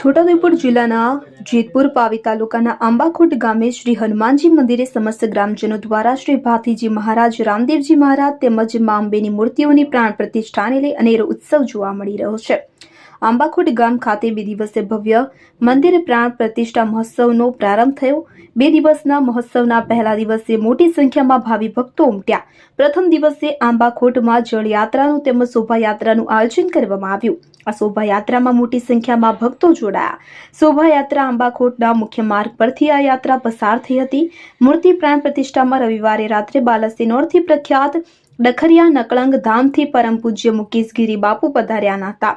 છોટાઉદેપુર જિલ્લાના જેતપુર પાવી તાલુકાના આંબાખોટ ગામે શ્રી હનુમાનજી મંદિરે સમસ્ત ગ્રામજનો દ્વારા શ્રી ભાતીજી મહારાજ રામદેવજી મહારાજ તેમજ મા અંબેની મૂર્તિઓની પ્રાણ પ્રતિષ્ઠાને લઈ અનેરો ઉત્સવ જોવા મળી રહ્યો છે. આંબાખોટ ગામ ખાતે બે દિવસે ભવ્ય મંદિર પ્રાણ પ્રતિષ્ઠા મહોત્સવનો પ્રારંભ થયો. બે દિવસના મહોત્સવના પહેલા દિવસે મોટી સંખ્યામાં ભાવિ ભક્તો ઉમટ્યા. પ્રથમ દિવસે આંબાખોટમાં જળયાત્રાનું તેમજ શોભાયાત્રાનું આયોજન કરવામાં આવ્યું. આ શોભાયાત્રામાં મોટી સંખ્યામાં ભક્તો જોડાયા. શોભાયાત્રા આંબાખોટના મુખ્ય માર્ગ પરથી આ યાત્રા પસાર થઈ હતી. મૂર્તિ પ્રાણ પ્રતિષ્ઠામાં રવિવારે રાત્રે બાલાસિનોરથી પ્રખ્યાત ડખરિયા નકળંગ ધામથી પરમ પૂજ્ય મુકેશગીરી બાપુ પધાર્યા હતા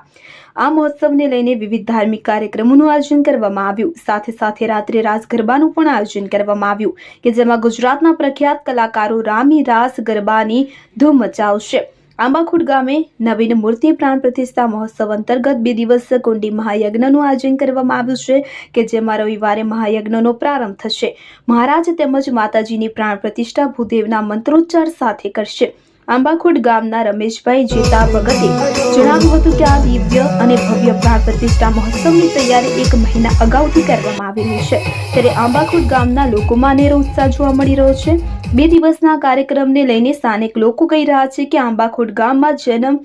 આ મહોત્સવને લઈને વિવિધ ધાર્મિક કાર્યક્રમોનું આયોજન કરવામાં આવ્યું. સાથે સાથે રાત્રે રાસ ગરબાનું પણ આયોજન કરવામાં આવ્યું કે જેમાં ગુજરાતના પ્રખ્યાત કલાકારો રામી રાસ ગરબાની ધૂમ મચાવશે. આંબાખુડ ગામે નવીન મૂર્તિ પ્રાણ પ્રતિષ્ઠા મહોત્સવ અંતર્ગત બે દિવસ કુંડી મહાયજ્ઞનું આયોજન કરવામાં આવ્યું છે કે જેમાં રવિવારે મહાયજ્ઞનો પ્રારંભ થશે. મહારાજ તેમજ માતાજીની પ્રાણ પ્રતિષ્ઠા ભૂદેવના મંત્રોચ્ચાર સાથે કરશે. આંબાખોડ ગામના રમેશભાઈ જેતા ભગતે જણાવ્યું હતું કે આ દિવ્ય અને ભવ્ય પ્રાણ પ્રતિષ્ઠા મહોત્સવની તૈયારી એક મહિના અગાઉથી કરવામાં આવી રહી છે. ત્યારે આંબાખોડ ગામના લોકોમાં અનેરો ઉત્સાહ જોવા મળી રહ્યો છે. બે દિવસના કાર્યક્રમને લઈને સ્થાનિક લોકો કહી રહ્યા છે કે આંબાખોડ ગામમાં જન્મ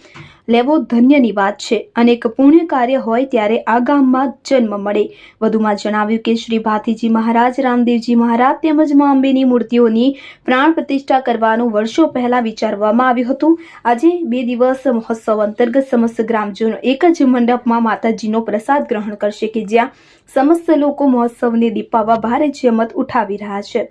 લેવો ધન્યની વાત છે. અનેક પુણ્ય કાર્ય હોય ત્યારે આ ગામમાં જન્મ મળે. વધુમાં જણાવ્યું કે શ્રી ભાતીજી મહારાજ, રામદેવજી મહારાજ તેમજ મા અંબેની મૂર્તિઓની પ્રાણ પ્રતિષ્ઠા કરવાનું વર્ષો પહેલા વિચારવામાં આવ્યું હતું. આજે બે દિવસ મહોત્સવ અંતર્ગત સમસ્ત ગ્રામજનો એક જ મંડપમાં માતાજીનો પ્રસાદ ગ્રહણ કરશે કે જ્યાં સમસ્ત લોકો મહોત્સવને દીપાવવા ભારે જહેમત ઉઠાવી રહ્યા છે.